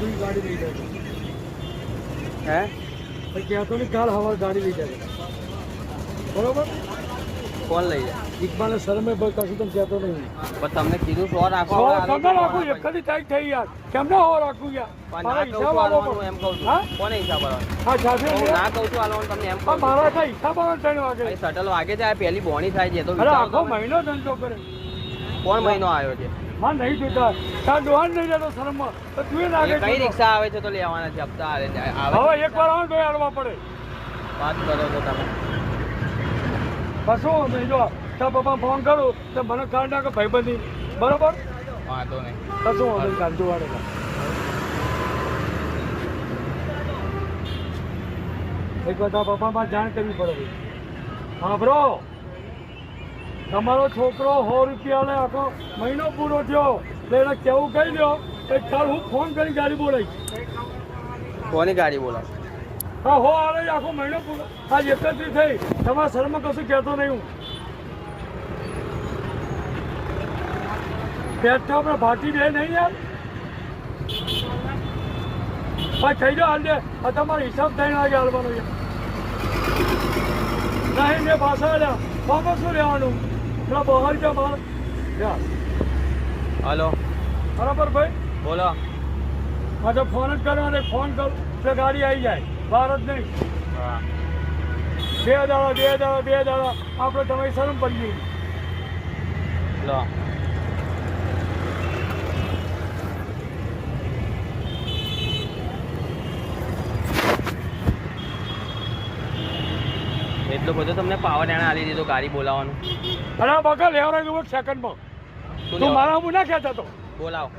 આખી ગાડી લઈ જાય હે? કહેતો નહીં કાલ હવા ગાડી લઈ જાય બરોબર? કોણ લઈ જાય? ઇકબાલ શરમે ભાઈ કશું તમે કહેતો નહીં. પણ તમને કીધું સો રાખો સો રાખું એક કદી ટાઈટ થઈ યાર. કેમ ના હવા રાખું યાર? મારા હિસાબ આલો એમ કહું હા? છું કોને હિસાબ આલવાનો? હા સાથે હું ના કહું છું આલો તમને એમ હા, કહું મારા થાય હિસાબ આલો ત્રણ વાગે. શટલ વાગે આ પહેલી બોણી થાય છે તો આખો. મહિનો ધંધો કરે. કોણ મહિનો આવ્યો છે? હા નહીં જોતા તાર ડોહાન નહીં જતો શરમ તો તું ના કઈ રિક્ષા આવે છે તો લેવાના છે હપ્તા આવે હવે એકવાર એક વાર આવે તો હાલવા પડે. વાત કરો છો તમે. કશું નહીં જો તાર પપ્પા ફોન કરું તો મને કાઢ નાખે ભાઈબંધી. બરોબર? વાંધો નહીં. વાંધો નહીં કાઢજો વાળેલા એક વાર પપ્પા પપ્પામાં જાણ કરવી પડે. હા બ્રો તમારો છોકરો સો રૂપિયા આખો મહિનો પૂરો થયો. તો એને કેવું કહી દો કે ચાલ હું ફોન કરી ગાડી બોલાવી કોની ગાડી બોલાવ? હા હો આવે આખો મહિનો પૂરો. આજ એકત્રીસ થઈ. તમારા શરમાં કશું કહેતો નહીં હું. તો આપણે ભાટી દે નહીં યાર. ભાઈ થઈ જાઓ હાલ દે. આ તમારો હિસાબ થઈને લાગે હાલવાનો છે. નહીં ને પાછા આલ્યા. બાપા શું લેવાનું પેલા બહાર ગયા બહાર. યાર હલો. બરાબર ભાઈ? બોલો. હા તો ફોન જ કરો અને ફોન કરો તો ગાડી આવી જાય. બહાર જ નહીં. બે દાડા બે દાડા બે દાડા. આપણે તમારી શરમ પડી ગઈ. લો. એટલો બધો તમને પાવર એને આલી દીધો ગાડી બોલાવવાનું. અરે આ લેવા રહ્યો એક સેકન્ડમાં તું મારા હું ના કહેતો તો? બોલાવો.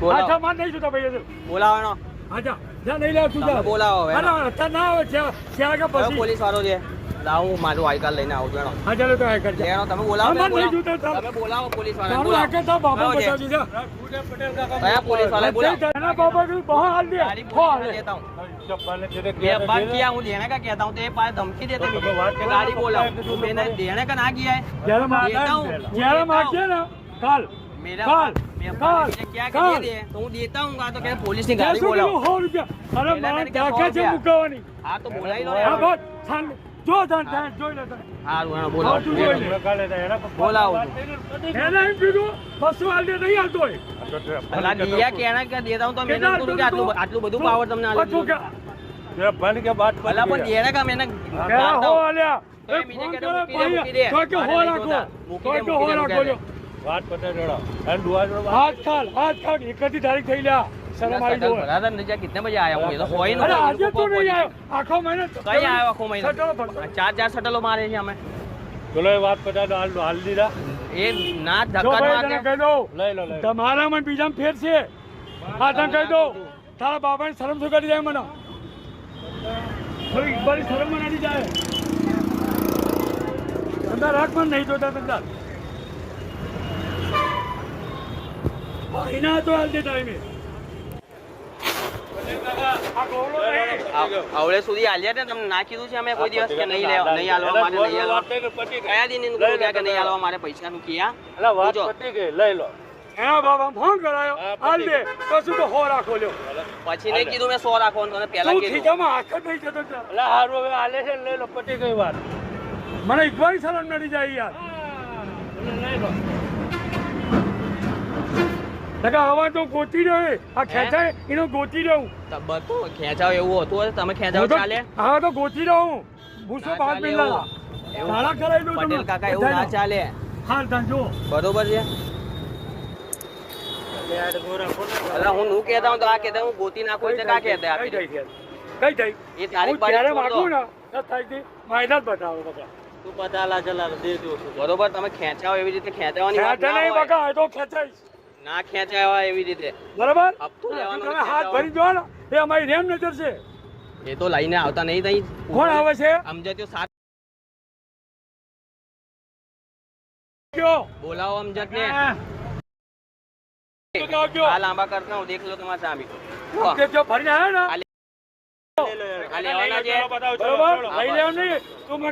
બોલાવો. માર નહીં જોતા ભાઈ બોલાવવાનો. આજા જા. નહીં લે તું જા. બોલાવો હવે. અરે અત્યારે ના આવે છે આગળ પછી. પોલીસ વાળો છે? લાવ હું મારું આઈ કાર્ડ લઈને આવું જાણો હા ચાલો તો આ કરજે લેવાનો તમે બોલાવો આમાં તમે નહીં બોલાવો. જોતા તાર. તમે બોલાવો પોલીસ વાળા તારું લાગે તો બાપા કયો છે? બતાવજો જા કયા પોલીસ વાળા બોલાવો એના બાપા કીધું બહાર હાલ દે गाड़ी હો पुलिस હાલ में દે देता हूँ ये बात किया हूँ देने का कहता हूँ तो ये पास धमकी देते तो हैं बात कि करो गाड़ी तो बोला पकड़ के मैंने देने का ना किया है જ્યારે માં देता हूँ જ્યારે માગશે ને કાલ मेरा काल, मेरे काल, मुझे क्या काल। कर दे तो हूँ देता हूँ तो क्या पुलिस ने गाड़ी દેશો बोला કીધું સો રૂપિયા અરે પેલા મારા તરીકે સો ડાકે છે રૂપિયા. મુકાવાની हाँ तो बोला ही लो હા यार બસ થાન જો ધન ધન જોઈ લે હારું એનો બોલાવો. બોલાવો એને એમ કીધું બસો આલે નહીં આલતો અલા દિયા કે કે દેતા હું તો? મેં કીધું કે આટલું આટલું બધું પાવર તમને આલે બધું કે જે ભણ કે બાત અલા પણ એના કામ એને હો આલ્યા એ બીજે કે મૂકી દે તો કે હો રાખો. તો કે હો રાખો વાત પતે જોડો. અને દુઆ જોડો હાથ ખાલ હાથ ખાલ એકથી તારીખ થઈ લ્યા. શરમ આવી વાત પટા હાલ હાલ કહી દો લઈ લો ફેર છે. હા તને શરમ શું કરી જાય મને. શરમ મનાડી જાય. રાખ પણ નહીં જોતા તંદર તો હાલ દે આવડે સુધી હાલ્યા ને. તમને ના કીધું છે અમે કોઈ દિવસ કે નહીં લેવા નહીં હાલવા મારે નહીં હાલવા કયા દિન એનું કીધું કે નહીં હાલવા મારે પૈસા નું કિયા? પૂછો. એના બાબા ફોન કરાયો. હાલ દે તો તો હો રાખો લ્યો. પછી નહીં કીધું મેં સો રાખવાનું તને પહેલા તું કીધું. ખીચામાં હાથ જ નહીં જતો ત્યાં. મને ઇકબાલી શરમ નડી જાય યાર. લગા હવે તો ગોતી રહ્યો આ ખેંચાય એનો ગોતી રહું તો ખેંચાવ એવું હતું હોય તમે ખેંચાવ ચાલે? હવે તો ગોતી રહું ભૂસો ના ચાલે. તાળા પટેલ કાકા એવું ના બરોબર છે? અલા હું કહેતા હું તો આ કહેતા હું ગોતી નાખું એટલે કા કહેતા કઈ આપી દે. થઈ કઈ થઈ? એ તારીખ હું માગું ને તો થાય તે માયના જ બતાવો બધા. દો. બરોબર તમે ખેંચાવ એવી રીતે ખેંચાવાની વાત ના હોય. તો ખેંચાઈશ. ના ખેંચાવા એવી રીતે. બરાબર? તમે હાથ ભરી જો ને એ અમારી રેમ નજર છે. એ તો લઈને આવતા નહીં તઈ. કોણ આવે છે? અમજદ સાત બોલાવો અમજદ ને. આ લાંબા કરતા હું દેખ લો તમારા સામે. કે જો ભરીને આવ્યો ને? આ લેવાના છે. બરાબર? લઈ લેવાનું. નહીં તું મને